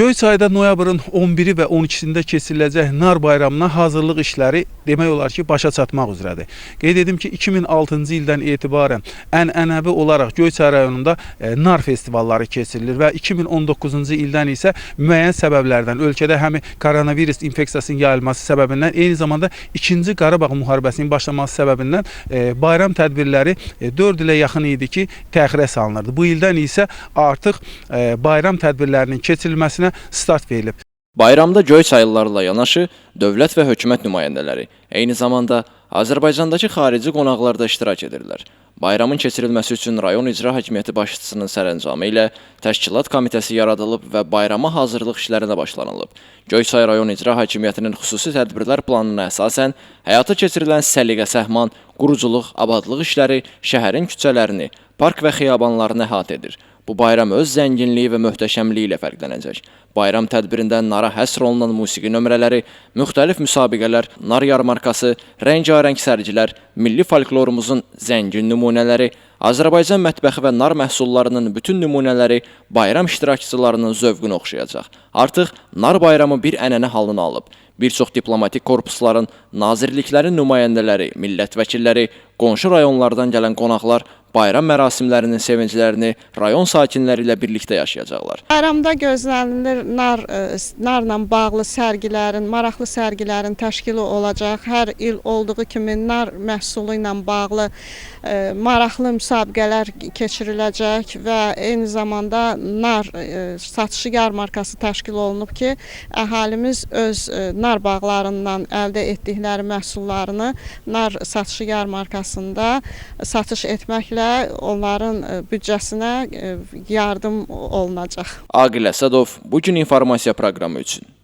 Göyçayda noyabrın 11-i və 12-sində keçiriləcək nar bayramına hazırlıq işləri demək olar ki, başa çatmaq üzrədir. Qeyd edim ki, 2006-cı ildən etibarən ənənəvi olaraq Göyçay rayonunda e, nar festivalları keçirilir və 2019-cu ildən isə müəyyən səbəblərdən ölkədə həm koronavirus infeksiyasının yayılması səbəbindən, eyni zamanda 2-ci Qarabağ müharibəsinin başlaması səbəbindən e, bayram tədbirləri e, 4 ilə yaxın idi ki, təxirə salınırdı. Bu ildən isə artıq e, bayram tədbirlərinin keçirilməsinə start verilib. Bayramda Göyçaylılarla yanaşı dövlət və hökumət nümayəndələri, eyni zamanda Azərbaycandakı xarici qonaqlar da iştirak edirlər. Bayramın keçirilməsi üçün rayon icra hakimiyyəti başçısının sərəncamı ilə təşkilat komitəsi yaradılıb və bayrama hazırlıq işlərinə başlanılıb. Göyçay rayon icra hakimiyyətinin xüsusi tədbirlər planına əsasən həyata keçirilən səliqə səhman, quruculuq, abadlıq işləri şəhərin küçələrini, park və xiyabanlarını əhatə edir. Bu bayram öz zənginliyi və möhtəşəmliyi ilə fərqlənəcək. Bayram tədbirində nara həsr olunan musiqi nömrələri, müxtəlif müsabiqələr, nar yarmarkası, rəngarəng sərgilər, milli folklorumuzun zəngin nümunələri, Azərbaycan mətbəxi və nar məhsullarının bütün nümunələri bayram iştirakçılarının zövqünü oxşayacaq. Artıq nar bayramı bir ənənə halını alıb. Bir çox diplomatik korpusların, nazirliklərin nümayəndələri, millət vəkilləri, qonşu rayonlardan gələn qonaqlar bayram mərasimlərinin sevinclərini rayon sakinləri ilə birlikdə yaşayacaqlar. Bayramda gözlənilir nar e, narla bağlı sərgilərin, maraqlı sərgilərin təşkili olacaq. Hər il olduğu kimi nar məhsulu ilə bağlı e, maraqlı müsabiqələr keçiriləcək və eyni zamanda nar e, satışı yarmarkası təşkil olunub ki, əhalimiz öz e, nar bağlarından əldə etdikləri məhsullarını nar satışı yarmarkasında satış etməklə onların e, büdcəsinə e, yardım olunacaq. Aqil Əsədov bu gün informasiya proqramı üçün